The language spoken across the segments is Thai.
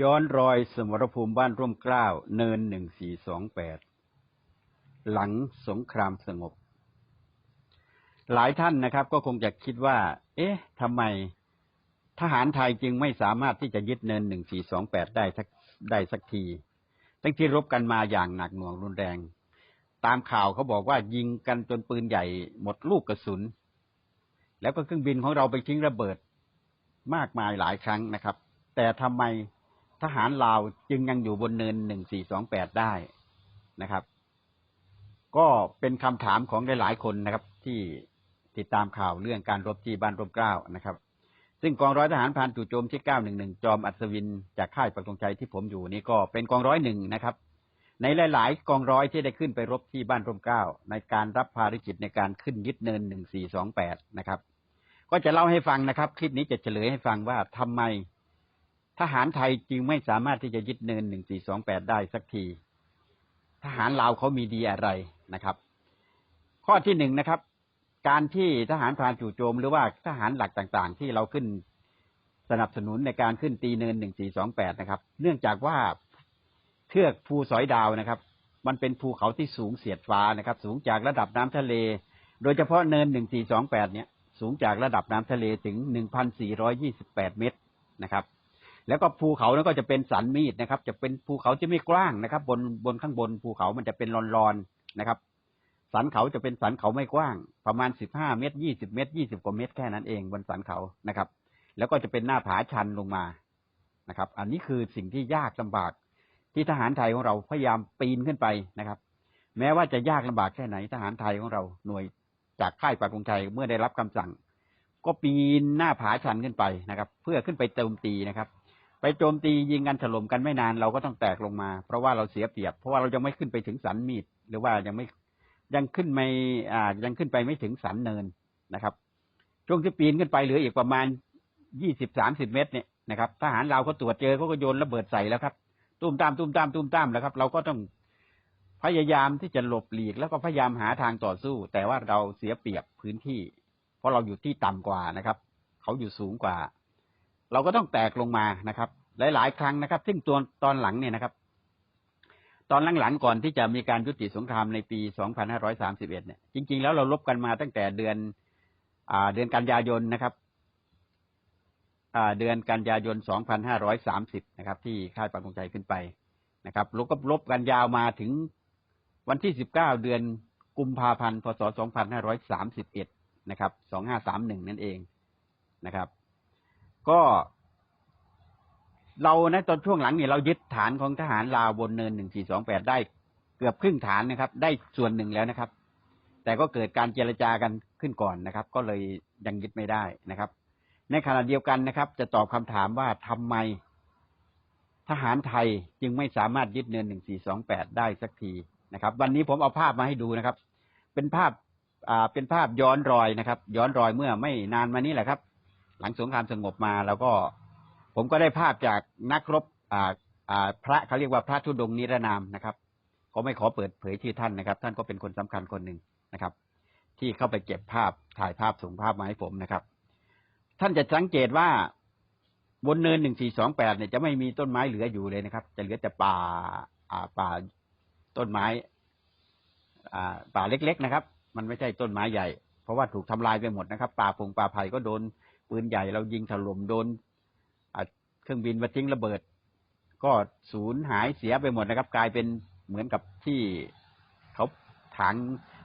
ย้อนรอยสมรภูมิบ้านร่มเกล้าเนินหนึ่งสี่สองแปดหลังสงครามสงบ หลายท่านนะครับ ก็คงจะคิดว่า เอ๊ะทำไมทหารไทยจึงไม่สามารถที่จะยึดเนินหนึ่งสี่สองแปดได้สักได้สักทีตั้งที่รบกันมาอย่างหนักหน่วงรุนแรง ตามข่าวเขาบอกว่ายิงกันจนปืนใหญ่หมดลูกกระสุน แล้วก็เครื่องบินของเราไปทิ้งระเบิดมากมายหลายครั้งนะครับ แต่ทำไม ทหารลาวจึงยังอยู่บนเนินหนึ่งสี่สองแปดได้นะครับ ก็เป็นคำถามของหลายๆคนนะครับ ที่ติดตามข่าวเรื่องการรบที่บ้านร่มเกล้านะครับ ซึ่งกองร้อยทหารพรานจู่โจมที่เก้าหนึ่งหนึ่งจอมอัศวินจากค่ายปักธงชัยที่ผมอยู่นี่ก็เป็นกองร้อยหนึ่งนะครับ ในหลาย ๆ กองร้อยที่ได้ขึ้นไปรบที่บ้านร่มเกล้าในการรับภารกิจในการขึ้นยึดเนินหนึ่งสี่สองแปดนะครับ ก็จะเล่าให้ฟังนะครับ คลิปนี้จะเฉลยให้ฟังว่าทำไม ทหารไทยจึงไม่สามารถที่จะยึดเนินหนึ่งสี่สองแปดได้สักที ทหารลาวเขามีดีอะไรนะครับ ข้อที่หนึ่งนะครับ การที่ทหารพรานจู่โจม หรือว่าทหารหลักต่างๆ ที่เราขึ้นสนับสนุนในการขึ้นตีเนินหนึ่งสี่สองแปดนะครับ เนื่องจากว่าเทือกภูสอยดาวนะครับ มันเป็นภูเขาที่สูงเสียดฟ้านะครับ สูงจากระดับน้ำทะเล โดยเฉพาะเนินหนึ่งสี่สองแปดเนี่ย สูงจากระดับน้ำทะเลถึงหนึ่งพันสี่ร้อยี่สิบแปดเมตรนะครับ แล้วก็ภูเขานั้นก็จะเป็นสันมีดนะครับ จะเป็นภูเขาที่ไม่กว้างนะครับ บนบนข้างบนภูเขามันจะเป็นรอนๆนะครับ สันเขาจะเป็นสันเขาไม่กว้าง ประมาณสิบห้าเมตรยี่สิบเมตรยี่สิบกว่าเมตรแค่นั้นเองบนสันเขานะครับ แล้วก็จะเป็นหน้าผาชันลงมานะครับ อันนี้คือสิ่งที่ยากลำบากที่ทหารไทยของเราพยายามปีนขึ้นไปนะครับ แม้ว่าจะยากลำบากแค่ไหนทหารไทยของเราหน่วยจากค่ายปักธงชัยเมื่อได้รับคำสั่ง ก็ปีนหน้าผาชันขึ้นไปนะครับ เพื่อขึ้นไปโจมตีนะครับ ไปโจมตียิงกันถล่มกันไม่นานเราก็ต้องแตกลงมา เพราะว่าเราเสียเปรียบ เพราะว่าเรายังไม่ขึ้นไปถึงสันมีดหรือว่ายังไม่ยังขึ้นไม่อ่ายังขึ้นไปไม่ถึงสันเนินนะครับ ช่วงที่ปีนขึ้นไปเหลืออีกประมาณยี่สิบสามสิบเมตรเนี่ยนะครับทหารเราก็ตรวจเจอเขาก็โยนระเบิดใส่แล้วครับตุ้มตามตุ้มตามตุ้มตามแล้วครับ เราก็ต้องพยายามที่จะหลบหลีกแล้วก็พยายามหาทางต่อสู้ แต่ว่าเราเสียเปรียบพื้นที่ เพราะเราอยู่ที่ต่ำกว่านะครับ เขาอยู่สูงกว่า เราก็ต้องแตกลงมานะครับ หลาย ๆ ครั้งนะครับ ซึ่งตัวตอนหลังเนี่ยนะครับ ตอนหลังๆก่อนที่จะมีการยุติสงครามในปี 2531 เนี่ย จริง ๆ แล้วเราลบกันมาตั้งแต่เดือนอ่าเดือนกันยายนนะครับอ่าเดือนกันยายน 2530 นะครับ ที่ค่ายปักงชัยขึ้นไปนะครับลบก็ลบกันยาวมาถึงวันที่ 19 เดือนกุมภาพันธ์ พศ 2531 นะครับ 2531 นั่นเองนะครับ ก็เรานะตอนช่วงหลังเนี่ยเรายึดฐานของทหารลาวบนเนิน1428ได้เกือบครึ่งฐานนะครับ ได้ส่วนหนึ่งแล้วนะครับ แต่ก็เกิดการเจรจากันขึ้นก่อนนะครับ ก็เลยยังยึดไม่ได้นะครับ ในขณะเดียวกันนะครับ จะตอบคำถามว่าทำไมทหารไทยจึงไม่สามารถยึดเนิน1428ได้สักทีนะครับ วันนี้ผมเอาภาพมาให้ดูนะครับ เป็นภาพอ่าเป็นภาพย้อนรอยนะครับ ย้อนรอยเมื่อไม่นานมานี้แหละครับ หลังสงครามสงบมา แล้วก็ผมก็ได้ภาพจากนักรบอ่าอ่าพระเขาเรียกว่าพระธุดงนิรนามนะครับก็ไม่ขอเปิดเผยชื่อท่านนะครับ ท่านก็เป็นคนสำคัญคนหนึ่งนะครับ ที่เข้าไปเก็บภาพถ่ายภาพส่งภาพมาให้ผมนะครับ ท่านจะสังเกตว่าบนเนินหนึ่งสี่สองแปดเนี่ยจะไม่มีต้นไม้เหลืออยู่เลยนะครับ จะเหลือแต่ป่าอ่าป่าต้นไม้ อ่า ป่าเล็ก ๆ นะครับ มันไม่ใช่ต้นไม้ใหญ่ เพราะว่าถูกทำลายไปหมดนะครับ ป่าพงป่าไผ่ก็โดน ปืนใหญ่เรายิงถล่มโดนเครื่องบินมาทิ้งระเบิด ก็สูญหายเสียไปหมดนะครับ กลายเป็นเหมือนกับที่เขาถาง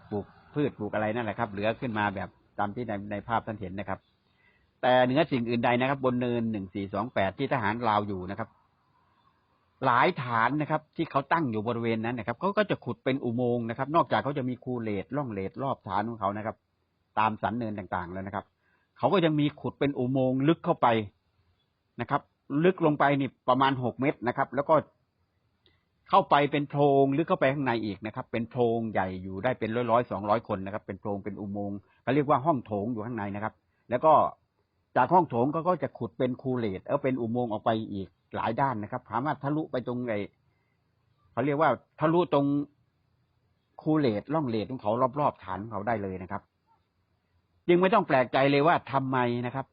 ปลูกพืชปลูกอะไรนั่นแหละครับ เหลือขึ้นมาแบบตามที่ในในภาพท่านเห็นนะครับ แต่เหนือสิ่งอื่นใดนะครับ บนเนินหนึ่งสี่สองแปดที่ทหารลาวอยู่นะครับ หลายฐานนะครับ ที่เขาตั้งอยู่บริเวณนั้นนะครับเขาก็จะขุดเป็นอุโมงค์นะครับ นอกจากเขาจะมีคูเลตล่องเลตรอบฐานของเขานะครับ ตามสันเนินต่างๆแล้วนะครับ เขาก็ยังมีขุดเป็นอุโมงค์ลึกเข้าไปนะครับ ลึกลงไปนี่ประมาณหกเมตรนะครับ แล้วก็เข้าไปเป็นโพรงลึกเข้าไปข้างในอีกนะครับ เป็นโพรงใหญ่อยู่ได้เป็นร้อยร้อยสองร้อยคนนะครับ เป็นโพรงเป็นอุโมงค์เขาเรียกว่าห้องโถงอยู่ข้างในนะครับ แล้วก็จากห้องโถงก็ก็จะขุดเป็นคูเลตเออเป็นอุโมงค์ออกไปอีกหลายด้านนะครับสามารถทะลุไปตรงไอเขาเรียกว่าทะลุตรงคูเลตล่องเลตของเขารอบๆฐานของเขาได้เลยนะครับ จึงไม่ต้องแปลกใจเลยว่าทำไมนะครับ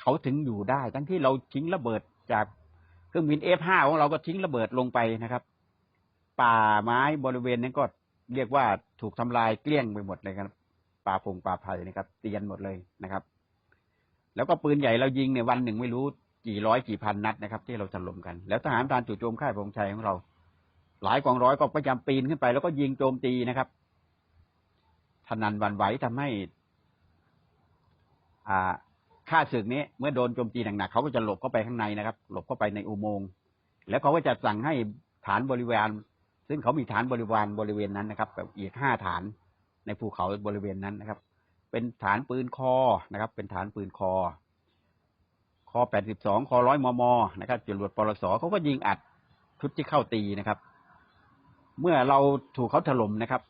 เขาถึงอยู่ได้ ทั้งที่เราทิ้งระเบิดจากเครื่องบิน F5 ของเราก็ทิ้งระเบิดลงไปนะครับ ป่าไม้บริเวณนั้นก็เรียกว่าถูกทำลายเกลี้ยงไปหมดเลยครับ ป่าพงป่าไผ่นะครับเตียนหมดเลยนะครับ แล้วก็ปืนใหญ่เรายิงเนี่ยวันหนึ่งไม่รู้กี่ร้อยกี่พันนัดนะครับ ที่เราถล่มกัน แล้วทหารพรานจู่โจมค่ายพงชัยของเรา หลายกองร้อยก็พยายามปีนขึ้นไป แล้วก็ยิงโจมตีนะครับทนันวันไหวทำให้ อ่าข้าศึกนี้เมื่อโดนโจมตีหนักๆเขาก็จะหลบเข้าไปข้างในนะครับ หลบเข้าไปในอุโมงค์แล้วเขาก็จะสั่งให้ฐานบริวาร ซึ่งเขามีฐานบริวารบริเวณนั้นนะครับแบบอีกห้าฐานในภูเขาบริเวณนั้นนะครับ เป็นฐานปืนคอนะครับ เป็นฐานปืนคอ คอ82คอร้อยมมนะครับจรวดปรสเขาก็ยิงอัดชุดที่เข้าตีนะครับ เมื่อเราถูกเขาถล่มนะครับ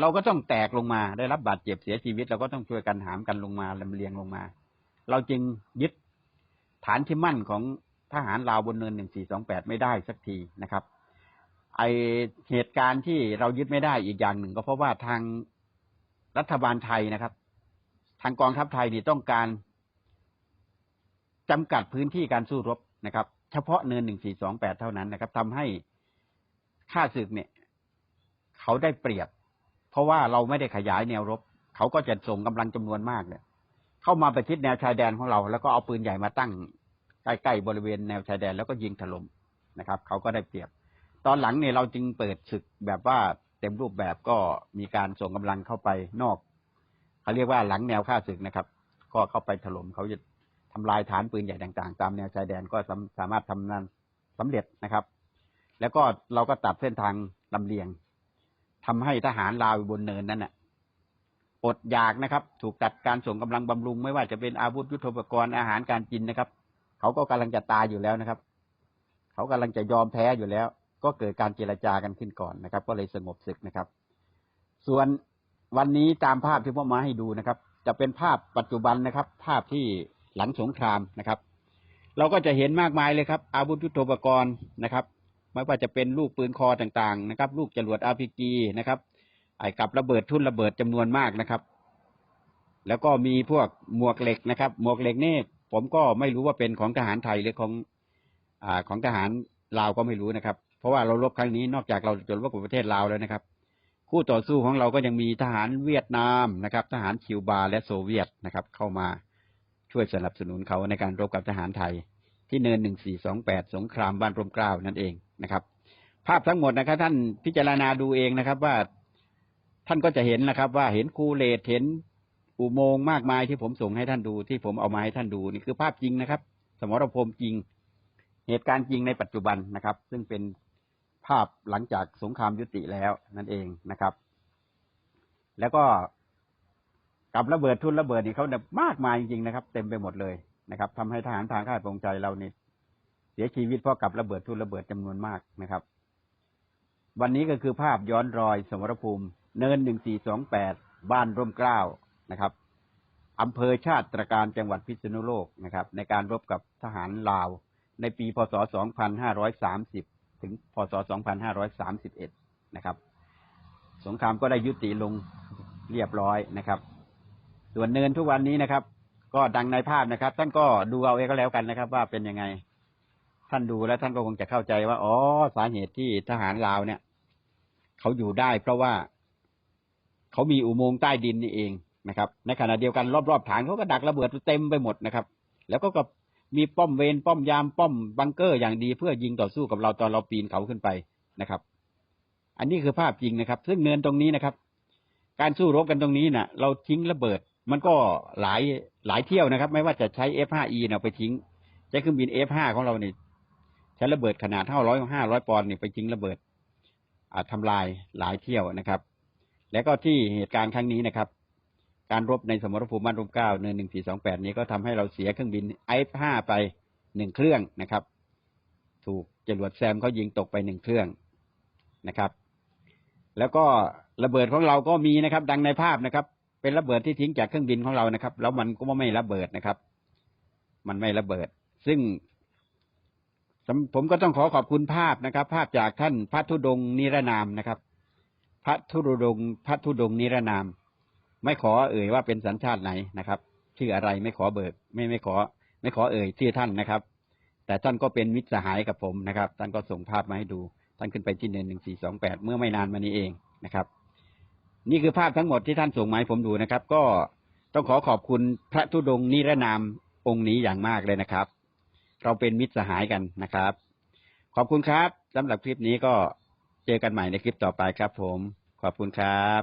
เราก็ต้องแตกลงมาได้รับบาดเจ็บเสียชีวิต เราก็ต้องช่วยกันหามกันลงมาลำเลียงลงมา เราจึงยึดฐานที่มั่นของทหารลาวบนเนิน1428ไม่ได้สักทีนะครับ ไอเหตุการณ์ที่เรายึดไม่ได้อีกอย่างหนึ่ง ก็เพราะว่าทางรัฐบาลไทยนะครับ ทางกองทัพไทยนี่ต้องการจำกัดพื้นที่การสู้รบนะครับ เฉพาะเนินหนึ่งสี่สองแปดเท่านั้นนะครับทำให้ข้าศึกเนี่ย เขาได้เปรียบ ราะว่าเราไม่ได้ขยายแนวรบ เขาก็จะส่งกำลังจำนวนมากเนี่ย เข้ามาประชิดแนวชายแดนของเรา แล้วก็เอาปืนใหญ่มาตั้งใกล้ๆบริเวณแนวชายแดนแล้วก็ยิงถล่มนะครับ เขาก็ได้เปรียบ ตอนหลังเนี่ยเราจึงเปิดศึกแบบว่าเต็มรูปแบบก็มีการส่งกำลังเข้าไปนอก เขาเรียกว่าหลังแนวข้าศึกนะครับ ก็เข้าไปถล่มเขาจะทำลายฐานปืนใหญ่ต่างๆ ตามแนวชายแดนก็สามสามารถทำนั้นสำเร็จนะครับ แล้วก็เราก็ตัดเส้นทางลำเลียง ทำให้ทหารลาวบนเนินนั้นน่ะอดอยากนะครับ ถูกตัดการส่งกำลังบำรุง ไม่ว่าจะเป็นอาวุธยุทโธปกรณ์อาหารการกินนะครับ เขาก็กำลังจะตายอยู่แล้วนะครับ เขากำลังจะยอมแพ้อยู่แล้ว ก็เกิดการเจรจากันขึ้นก่อนนะครับ ก็เลยสงบศึกนะครับ ส่วนวันนี้ตามภาพที่ผมมาให้ดูนะครับ จะเป็นภาพปัจจุบันนะครับ ภาพที่หลังสงครามนะครับ เราก็จะเห็นมากมายเลยครับ อาวุธยุทโธปกรณ์นะครับ ไม่ว่าจะเป็นลูกปืนคอต่างๆนะครับ ลูกจรวดอาร์พีจีนะครับไอ้กับระเบิดทุ่นระเบิดจำนวนมากนะครับ แล้วก็มีพวกหมวกเหล็กนะครับ หมวกเหล็กนี่ผมก็ไม่รู้ว่าเป็นของทหารไทยหรือของอ่าของทหารลาวก็ไม่รู้นะครับ เพราะว่าเรารบครั้งนี้นอกจากเราจะรบกับประเทศลาวแล้วนะครับ คู่ต่อสู้ของเราก็ยังมีทหารเวียดนามนะครับ ทหารคิวบาและโซเวียตนะครับ เข้ามาช่วยสนับสนุนเขาในการรบกับทหารไทย ที่เนินหนึ่งสี่สองแปดสงครามบ้านร่มเกล้านั่นเองนะครับ ภาพทั้งหมดนะครับ ท่านพิจารณาดูเองนะครับว่าท่านก็จะเห็นนะครับ ว่าเห็นคูเลตเห็นอุโมงค์มากมายที่ผมส่งให้ท่านดูที่ผมเอามาให้ท่านดูนี่คือภาพจริงนะครับ สมรภูมิจริง เหตุการณ์จริงในปัจจุบันนะครับ ซึ่งเป็นภาพหลังจากสงครามยุติแล้วนั่นเองนะครับ แล้วก็กับระเบิดทุนระเบิดนี่เขาเนี่ยมากมายจริงๆนะครับ เต็มไปหมดเลย นะครับทำให้ทหารทางค่ายปงใจเราเนี่ยเสียชีวิตเพราะกับระเบิดทุนระเบิดจำนวนมากนะครับ วันนี้ก็คือภาพย้อนรอยสมรภูมิ เนินหนึ่งสี่สองแปดบ้านร่มเกล้านะครับอำเภอชาติตรการจังหวัดพิษณุโลกนะครับ ในการรบกับทหารลาว ในปีพศ 2530 ถึง พศ 2531 นะครับ สงครามก็ได้ยุติลงเรียบร้อยนะครับ ส่วนเนินทุกวันนี้นะครับ ก็ดังในภาพนะครับ ท่านก็ดูเอาเองก็แล้วกันนะครับ ว่าเป็นยังไง ท่านดูแล้วท่านก็คงจะเข้าใจว่า อ๋อ สาเหตุที่ทหารลาวเนี่ย เขาอยู่ได้ เพราะว่าเขามีอุโมงค์ใต้ดินนี่เองนะครับ ในขณะเดียวกันรอบๆฐานเขาก็ดักระเบิดเต็มไปหมดนะครับ แล้วก็กมีป้อมเวรป้อมยามป้อมบังเกอร์อย่างดีเพื่อยิงต่อสู้กับเราตอนเราปีนเขาขึ้นไปนะครับ อันนี้คือภาพจริงนะครับ ซึ่งเนินตรงนี้นะครับ การสู้รบกันตรงนี้นะ่ะ เราทิ้งระเบิด มันก็หลายหลายเที่ยวนะครับ ไม่ว่าจะใช้ F5E เนี่ยไปทิ้งใช้เครื่องบิน F5 ของเราเนี่ยใช้ระเบิดขนาดเท่าร้อยห้าร้อยปอนด์เนี่ยไปทิ้งระเบิดอ่าทำลายหลายเที่ยวนะครับ แล้วก็ที่เหตุการณ์ครั้งนี้นะครับ การรบในสมรภูมิบ้านร่มเก้าเนินหนึ่งสี่สองแปดนี้ก็ทำให้เราเสียเครื่องบิน F5 ไปหนึ่งเครื่องนะครับ ถูกจรวดแซมเขายิงตกไปหนึ่งเครื่องนะครับ แล้วก็ระเบิดของเราก็มีนะครับ ดังในภาพนะครับ เป็นระเบิดที่ทิ้งจากเครื่องบินของเรานะครับ แล้วมันก็ไม่ระเบิดนะครับ มันไม่ระเบิด ซึ่งผมก็ต้องขอขอบคุณภาพนะครับ ภาพจากท่านพระธุดงค์นิรนามนะครับพระธุดงค์พระธุดงค์นิรนาม ไม่ขอเอ่ยว่าเป็นสัญชาติไหนนะครับชื่ออะไรไม่ขอเบิก ไม่ไม่ขอ ไม่ขอเอ่ยชื่อท่านนะครับ แต่ท่านก็เป็นมิตรสหายกับผมนะครับ ท่านก็ส่งภาพมาให้ดู ท่านขึ้นไปที่เนินหนึ่งสี่สองแปดเมื่อไม่นานมานี้เองนะครับ นี่คือภาพทั้งหมดที่ท่านส่งมาให้ผมดูนะครับ ก็ต้องขอขอบคุณพระธุดงค์นิรนามองค์นี้อย่างมากเลยนะครับ เราเป็นมิตรสหายกันนะครับ ขอบคุณครับสำหรับคลิปนี้ก็เจอกันใหม่ในคลิปต่อไปครับผม ขอบคุณครับ